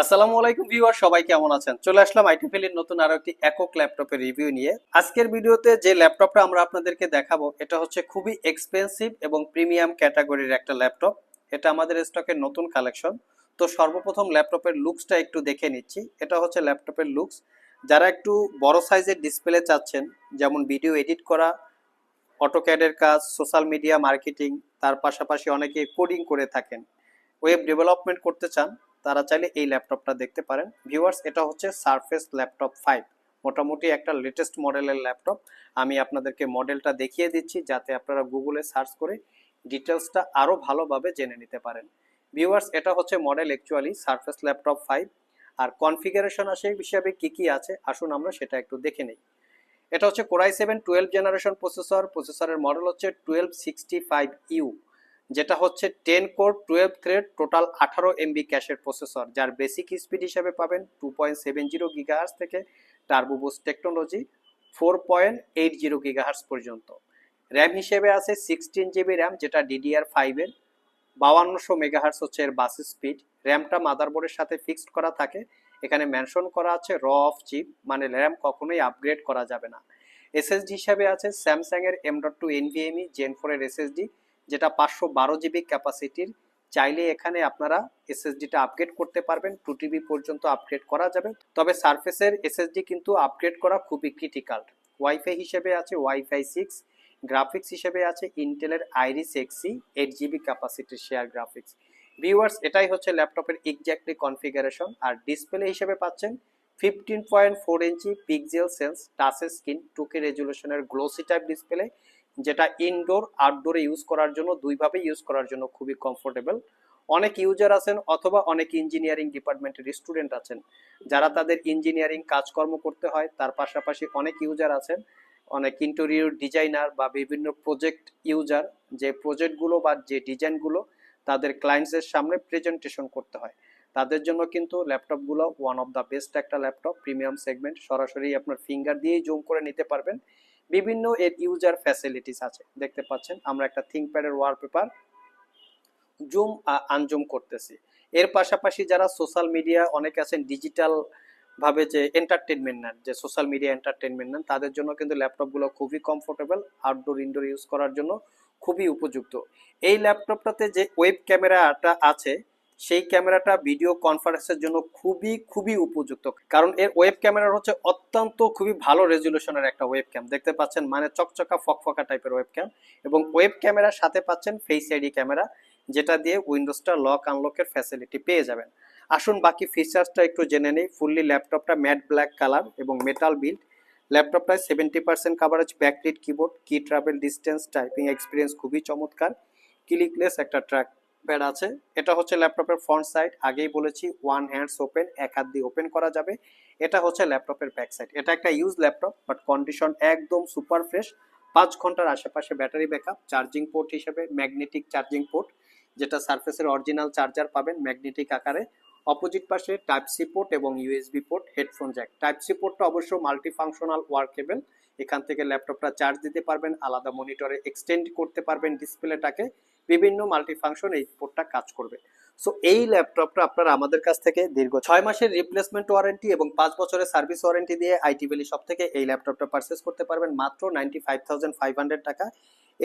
আসসালামু আলাইকুম ভিউয়ার, সবাই কেমন আছেন? চলে আসলাম আইটিফেলের নতুন আরও একটি একক ল্যাপটপের রিভিউ নিয়ে। আজকের ভিডিওতে যে ল্যাপটপটা আমরা আপনাদেরকে দেখাবো, এটা হচ্ছে খুবই এক্সপেন্সিভ এবং প্রিমিয়াম ক্যাটাগরির একটা ল্যাপটপ। এটা আমাদের স্টকের নতুন কালেকশন তো সর্বপ্রথম ল্যাপটপের লুকসটা একটু দেখে নিচ্ছি। এটা হচ্ছে ল্যাপটপের লুকস যারা একটু বড় সাইজের ডিসপ্লে চাচ্ছেন, যেমন ভিডিও এডিট করা অটোক্যাডের কাজ সোশ্যাল মিডিয়া মার্কেটিং তার পাশাপাশি অনেকে কোডিং করে থাকেন। ওয়েব ডেভেলপমেন্ট করতে চান তারা চাইলে এই ল্যাপটপটা দেখতে পারেন। ভিউয়ার্স, এটা হচ্ছে সারফেস ল্যাপটপ ফাইভ। মোটামুটি একটা লেটেস্ট মডেলের ল্যাপটপ। আমি আপনাদেরকে মডেলটা দেখিয়ে দিচ্ছি যাতে আপনারা গুগলে সার্চ করে ডিটেলসটা আরও ভালোভাবে জেনে নিতে পারেন। ভিউয়ার্স, এটা হচ্ছে model actually Surface laptop five. আর কনফিগারেশন আসে হিসাবে কি কি আছে, আসুন আমরা সেটা একটু দেখে নিই। এটা হচ্ছে Core i seven twelve generation processor প্রসেসরের মডেল হচ্ছে টুয়েলভ সিক্সটি ফাইভ ইউ যেটা হচ্ছে ten core twelve thread total আঠারো এমবি ক্যাশের প্রসেসর যার বেসিক স্পিড হিসেবে পাবেন two point seven zero gigahertz থেকে turbo boost technology four point eight zero gigahertz পর্যন্ত। র্যাম হিসেবে আছে সিক্সটিন জিবি র্যাম যেটা ডিডিআর ফাইভের বাউান্নশো মেগাহার্স হচ্ছে এর বাস স্পিড র্যামটা মাদারবোর্ডের সাথে ফিক্সড করা থাকে। এখানে মেনশন করা আছে র অফ চিপ মানে র্যাম কখনোই আপগ্রেড করা যাবে না। এসএসডি হিসাবে আছে স্যামসাং এর M dot two NVMe gen four এর এসএসডি যেটা পাঁচশো বারো জিবি ক্যাপাসিটির, চাইলে এখানে আপনারা এসএসডিটা আপগ্রেড করতে পারবেন। টু টিবি পর্যন্ত আপগ্রেড করা যাবে। তবে সার্ফেসের এসএসডি কিন্তু আপগ্রেড করা খুবই ক্রিটিক্যাল ওয়াইফাই হিসেবে আছে ওয়াইফাই সিক্স গ্রাফিক্স হিসেবে আছে ইন্টেলের আইরিস এক্সি এইট জিবি ক্যাপাসিটির শেয়ার গ্রাফিক্স ভিউয়ার্স এটাই হচ্ছে ল্যাপটপের এক্স্যাক্টলি কনফিগারেশন আর ডিসপ্লে হিসেবে পাচ্ছেন fifteen point four inch PixelSense touch screen two K রেজুলেশনের glossy type display যেটা ইনডোর আউটডোরে ইউজ করার জন্য, দুইভাবে ইউজ করার জন্য খুবই কমফোর্টেবল অনেক ইউজার আছেন অথবা অনেক ইঞ্জিনিয়ারিং ডিপার্টমেন্টের স্টুডেন্ট আছেন। যারা তাদের ইঞ্জিনিয়ারিং কাজকর্ম করতে হয়, তার পাশাপাশি অনেক ইউজার আছেন। অনেক ইন্টেরিয়র ডিজাইনার বা বিভিন্ন প্রজেক্ট ইউজার যে প্রজেক্টগুলো বা যে ডিজাইনগুলো তাদের ক্লায়েন্টসের সামনে প্রেজেন্টেশন করতে হয়। তাদের জন্য কিন্তু ল্যাপটপগুলো ওয়ান অফ দ্য বেস্ট একটা ল্যাপটপ প্রিমিয়াম সেগমেন্ট সরাসরি আপনার ফিঙ্গার দিয়েই জুম করে নিতে পারবেন। বিভিন্ন এর ইউজার ফ্যাসিলিটিস আছে। দেখতে পাচ্ছেন, আমরা একটা থিঙ্কপ্যাডের ওয়ালপেপার জুম আনজুম করতেছি। এর পাশাপাশি যারা সোশ্যাল মিডিয়া অনেকে আছেন ডিজিটাল ভাবে যে এন্টারটেনমেন্ট নেন, যে সোশ্যাল মিডিয়া এন্টারটেনমেন্ট নেন, তাদের জন্য কিন্তু ল্যাপটপগুলো খুবই কমফোর্টেবল আউটডোর ইনডোর ইউজ করার জন্য খুবই উপযুক্ত। এই ল্যাপটপটাতে যে ওয়েব ক্যামেরাটা আছে সেই ক্যামেরাটা ভিডিও কনফারেন্সের জন্য খুবই খুবই উপযুক্ত। কারণ এর ওয়েব ক্যামেরা হচ্ছে অত্যন্ত খুবই ভালো রেজুলেশনের একটা ওয়েব ক্যাম। দেখতে পাচ্ছেন মানে চকচকা, ফকফকা টাইপের ওয়েব ক্যাম এবং ওয়েব ক্যামেরার সাথে পাচ্ছেন ফেস আইডি ক্যামেরা, যেটা দিয়ে উইন্ডোজটা লক আনলকের ফ্যাসিলিটি পেয়ে যাবেন। আসুন বাকি ফিচার্সটা একটু জেনে নেই। ফুললি ল্যাপটপটা ম্যাট ব্ল্যাক কালার এবং metal build ল্যাপটপটায় seventy percent coverage backlit keyboard key travel distance typing experience খুবই চমৎকার। ক্লিকলেস একটা ট্র্যাক প্যাড আছে। এটা হচ্ছে ল্যাপটপের ফ্রন্ট সাইড আগেই বলেছি ওয়ান হ্যান্ডস ওপেন এক হাত দিয়ে ওপেন করা যাবে। এটা হচ্ছে ল্যাপটপের ব্যাক সাইড এটা একটা ইউজ ল্যাপটপ বাট কন্ডিশন একদম সুপার ফ্রেশ পাঁচ ঘণ্টার আশেপাশে ব্যাটারি ব্যাকআপ চার্জিং পোর্ট হিসেবে ম্যাগনেটিক চার্জিং পোর্ট যেটা সার্ফেসের অরিজিনাল চার্জার পাবেন ম্যাগনেটিক আকারে। অপোজিট পাশে টাইপ সি পোর্ট এবং USB port, headphone jack. Type C পোর্টটা অবশ্য মাল্টি ফাংশনাল ওয়ার্কেবল এখান থেকে ল্যাপটপটা চার্জ দিতে পারবেন, আলাদা মনিটরে এক্সটেন্ড করতে পারবেন ডিসপ্লেটাকে বিভিন্ন মাল্টি ফাংশন এই পোর্টটা কাজ করবে। সো এই ল্যাপটপটা আপনারা আমাদের কাছ থেকে দীর্ঘ ছয় মাসের রিপ্লেসমেন্ট ওয়ারেন্টি এবং পাঁচ বছরের সার্ভিস ওয়ারেন্টি দিয়ে আইটি ভ্যালি সব থেকে এই ল্যাপটপটা পারচেস করতে পারবেন। মাত্র ninety five thousand five hundred টাকা।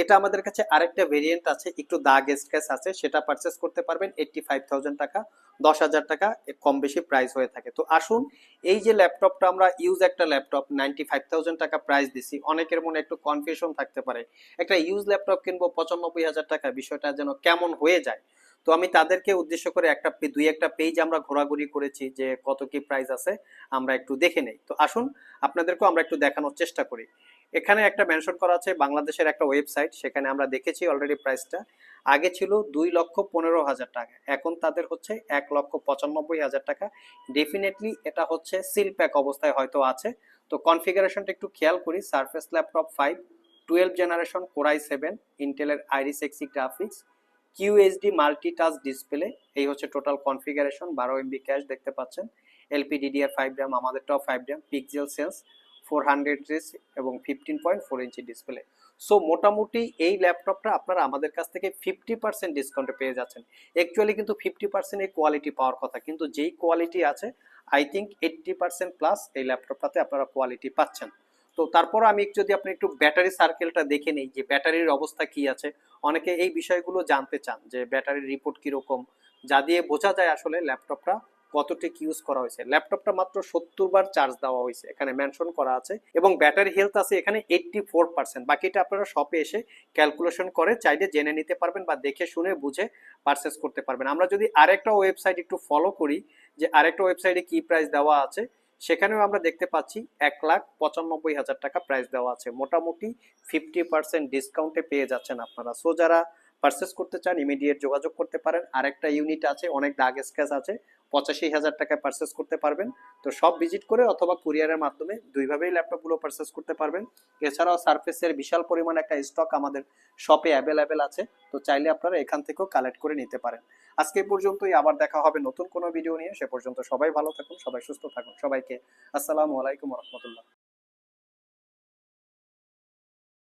এটা আমাদের কাছে আরেকটা ভেরিয়েন্ট আছে, একটু দাগ স্ক্র্যাচ আছে, সেটা পারচেস করতে পারবেন এইটটি ফাইভ টাকা, দশ হাজার টাকা কম বেশি প্রাইস হয়ে থাকে। তো আসুন, এই যে ল্যাপটপটা আমরা ইউজ একটা ল্যাপটপ নাইনটি ফাইভ থাউজেন্ড টাকা প্রাইস দিছি, অনেকের মনে একটু কনফিউশন থাকতে পারে। একটা ইউজ ল্যাপটপ কিনবো পঁচানব্বই হাজার টাকা, বিষয়টা যেন কেমন হয়ে যায়। তো আমি তাদেরকে উদ্দেশ্য করে একটা দুই একটা পেজ আমরা ঘোরাঘুরি করেছি যে কত কি প্রাইস আছে, আমরা একটু দেখে নেই। তো আসুন, আপনাদেরকেও আমরা একটু দেখানোর চেষ্টা করি। এখানে একটা মেনশন করা আছে, বাংলাদেশের একটা ওয়েবসাইট সেখানে আমরা দেখেছি অলরেডি প্রাইসটা আগে ছিল দুই লক্ষ পনেরো হাজার টাকা, এখন তাদের হচ্ছে এক লক্ষ পঁচানব্বই হাজার টাকা। ডেফিনেটলি এটা হচ্ছে সিল প্যাক অবস্থায় হয়তো আছে। তো কনফিগারেশনটা একটু খেয়াল করি Surface laptop five twelve generation core i seven ইন্টেলের Iris Xe graphics QSD multi touch display এই হচ্ছে টোটাল কনফিগারেশন বারো এমবি ক্যাশ দেখতে পাচ্ছেন। LP DDR five RAM আমাদেরটাও five RAM pixel sense four hundred এবং fifteen point four inch display so মোটামুটি এই ল্যাপটপটা আপনারা আমাদের কাছ থেকে ফিফটি পার্সেন্ট ডিসকাউন্টে পেয়ে যাচ্ছেন। অ্যাকচুয়ালি কিন্তু ফিফটি পার্সেন্ট এই কোয়ালিটি পাওয়ার কথা, কিন্তু যেই কোয়ালিটি আছে I think eighty percent plus এই ল্যাপটপটাতে আপনারা কোয়ালিটি পাচ্ছেন। তো তারপর আমি যদি আপনি একটু ব্যাটারি সার্কেলটা দেখে নেই, যে ব্যাটারির অবস্থা কি আছে, অনেকে এই বিষয়গুলো জানতে চান, যে ব্যাটারির রিপোর্ট কীরকম, যা দিয়ে বোঝা যায় আসলে ল্যাপটপটা কতটুক ইউজ করা হয়েছে। ল্যাপটপটা মাত্র সত্তর বার চার্জ দেওয়া হয়েছে। এখানে মেনশন করা আছে। এবং ব্যাটারি হেলথ আছে এখানে এইটটি ফোর পার্সেন্ট বাকিটা আপনারা শপে এসে ক্যালকুলেশন করে চাইলে জেনে নিতে পারবেন বা দেখে শুনে বুঝে পারচেস করতে পারবেন। আমরা যদি আরেকটা ওয়েবসাইট একটু ফলো করি, যে আরেকটা ওয়েবসাইটে কি প্রাইস দেওয়া আছে, সেখানেও আমরা দেখতে পাচ্ছি এক লাখ পঁচানব্বই হাজার টাকা প্রাইস দেওয়া আছে। মোটামুটি ফিফটি পার্সেন্ট ডিসকাউন্টে পেয়ে যাচ্ছেন আপনারা। সো যারা পারচেস করতে চান ইমিডিয়েট যোগাযোগ করতে পারেন। আরেকটা ইউনিট আছে, অনেক দাগ স্ক্যাচ আছে। পঁচাশি হাজার টাকায় পারচেস করতে পারবেন। তো সব ভিজিট করে অথবা কুরিয়ারের মাধ্যমে দুইভাবেই ল্যাপটপগুলো পারচেস করতে পারবেন। এছাড়াও সার্ফেসের বিশাল পরিমাণ একটা স্টক আমাদের শপে অ্যাভেলেবেল আছে। তো চাইলে আপনারা এখান থেকেও কালেক্ট করে নিতে পারেন। আজকে পর্যন্তই, আবার দেখা হবে নতুন কোনো ভিডিও নিয়ে। সে পর্যন্ত সবাই ভালো থাকুন, সবাই সুস্থ থাকুন। সবাইকে আসসালামু আলাইকুম রহমতুল্লাহ।